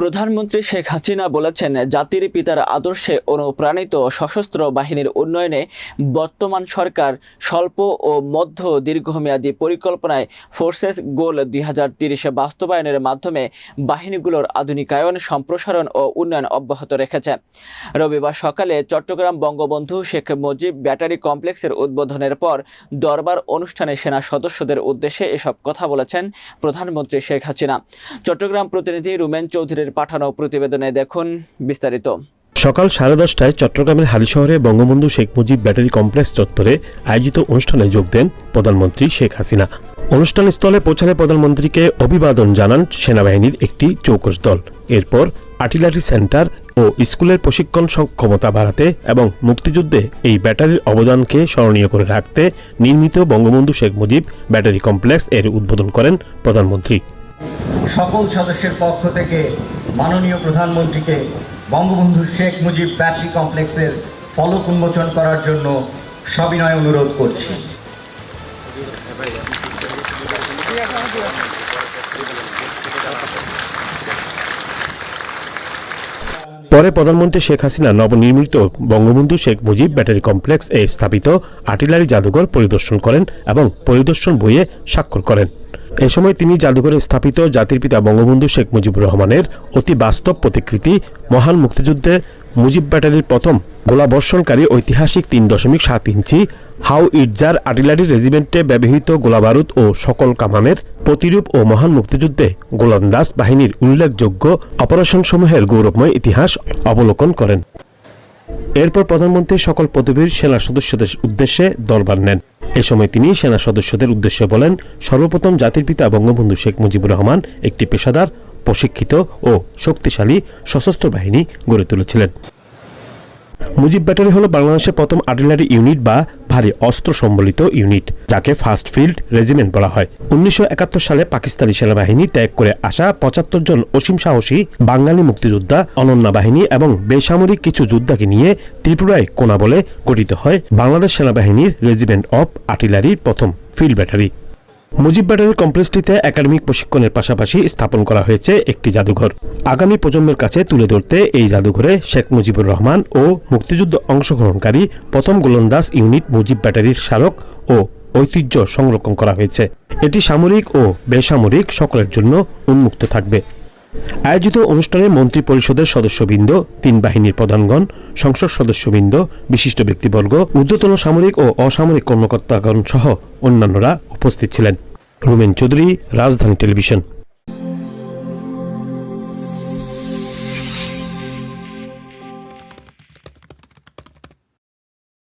প্রধানমন্ত্রী শেখ হাসিনা বলেছেন, জাতির পিতার আদর্শে অনুপ্রাণিত সশস্ত্র বাহিনীর উন্নয়নে বর্তমান সরকার স্বল্প ও মধ্য দীর্ঘমেয়াদী পরিকল্পনায় ফোর্সেস গোল দুই হাজার তিরিশে বাস্তবায়নের মাধ্যমে বাহিনীগুলোর আধুনিকায়ন, সম্প্রসারণ ও উন্নয়ন অব্যাহত রেখেছে। রবিবার সকালে চট্টগ্রাম বঙ্গবন্ধু শেখ মুজিব ব্যাটারি কমপ্লেক্সের উদ্বোধনের পর দরবার অনুষ্ঠানে সেনা সদস্যদের উদ্দেশ্যে এসব কথা বলেছেন প্রধানমন্ত্রী শেখ হাসিনা। চট্টগ্রাম প্রতিনিধি রুমেন চৌধুরীর পাঠানো প্রতিবেদনে দেখুন বিস্তারিত। সকাল সাড়ে দশটায় চট্টগ্রামের হালিশহরে বঙ্গবন্ধু শেখ মুজিব ব্যাটারি কমপ্লেক্স চত্বরে আয়োজিত অনুষ্ঠানে যোগ দেন প্রধানমন্ত্রী শেখ হাসিনা। অনুষ্ঠান স্থলে পৌঁছালে প্রধানমন্ত্রীকে অভিবাদন জানান সেনাবাহিনীর একটি চৌকস দল। এরপর আর্টিলারি সেন্টার ও স্কুলের প্রশিক্ষণ ক্ষমতা বাড়াতে এবং মুক্তিযুদ্ধে এই ব্যাটারির অবদানকে স্মরণীয় করে রাখতে নির্মিত বঙ্গবন্ধু শেখ মুজিব ব্যাটারি কমপ্লেক্স এর উদ্বোধন করেন প্রধানমন্ত্রী। সকল সদস্যের পক্ষ থেকে মাননীয় প্রধানমন্ত্রীকে বঙ্গবন্ধু শেখ মুজিব ব্যাটারি কমপ্লেক্সের ফলক উন্মোচন করার জন্য সবিনয় অনুরোধ করছি। পরে প্রধানমন্ত্রী শেখ হাসিনা নবনির্মিত বঙ্গবন্ধু শেখ মুজিব ব্যাটারি কমপ্লেক্স এ স্থাপিত আর্টিলারি জাদুঘর পরিদর্শন করেন এবং পরিদর্শন বইয়ে স্বাক্ষর করেন। এ সময় তিনি জাদুঘরে স্থাপিত জাতির পিতা বঙ্গবন্ধু শেখ মুজিবুর রহমানের অতি বাস্তব প্রতিকৃতি মহান মুক্তিযুদ্ধে মুজিব ব্যাটারির প্রথম গোলাবর্ষণকারী ঐতিহাসিক তিন দশমিক সাত ইঞ্চি হাউ ইটজার আর্টিলারি রেজিমেন্টে ব্যবহৃত গোলাবারুদ ও সকল কামানের প্রতিরূপ ও মহান মুক্তিযুদ্ধে গোলন্দাজ বাহিনীর উল্লেখযোগ্য অপারেশনসমূহের গৌরবময় ইতিহাস অবলোকন করেন। এরপর প্রধানমন্ত্রী সকল পদবীর সেনা সদস্যদের উদ্দেশ্যে দরবার নেন। এ সময় তিনি সেনা সদস্যদের উদ্দেশ্যে বলেন, সর্বপ্রথম জাতির পিতা বঙ্গবন্ধু শেখ মুজিবুর রহমান একটি পেশাদার, প্রশিক্ষিত ও শক্তিশালী সশস্ত্র বাহিনী গড়ে তুলেছিলেন। মুজিব ব্যাটারি হল বাংলাদেশের প্রথম আর্টিলারি ইউনিট বা ভারী অস্ত্র সম্বলিত ইউনিট যাকে ফার্স্ট ফিল্ড রেজিমেন্ট বলা হয়। উনিশশো একাত্তর সালে পাকিস্তানি সেনাবাহিনী ত্যাগ করে আসা পঁচাত্তর জন অসীম সাহসী বাঙালি মুক্তিযোদ্ধা, অনন্যা বাহিনী এবং বেসামরিক কিছু যোদ্ধাকে নিয়ে ত্রিপুরায় কোনা বলে গঠিত হয় বাংলাদেশ সেনাবাহিনীর রেজিমেন্ট অফ আর্টিলারির প্রথম ফিল্ড ব্যাটারি। মুজিব ব্যাটারি কমপ্লেক্সটিতে একাডেমিক প্রশিক্ষণের পাশাপাশি স্থাপন করা হয়েছে একটি জাদুঘর। আগামী প্রজন্মের কাছে তুলে ধরতে এই জাদুঘরে শেখ মুজিবুর রহমান ও মুক্তিযুদ্ধ অংশগ্রহণকারী প্রথম গোলন্দাজ ইউনিট মুজিব ব্যাটারির স্মারক ও ঐতিহ্য সংরক্ষণ করা হয়েছে। এটি সামরিক ও বেসামরিক সকলের জন্য উন্মুক্ত থাকবে। আয়োজিত অনুষ্ঠানে মন্ত্রী পরিষদের সদস্যবৃন্দ, তিন বাহিনীর প্রধানগণ, সংসদ সদস্যবৃন্দ, বিশিষ্ট ব্যক্তিবর্গ, ঊর্ধ্বতন সামরিক ও অসামরিক কর্মকর্তাগণ সহ অন্যান্যরা উপস্থিত ছিলেন। রুমেন চৌধুরী রাজধানী টেলিভিশন।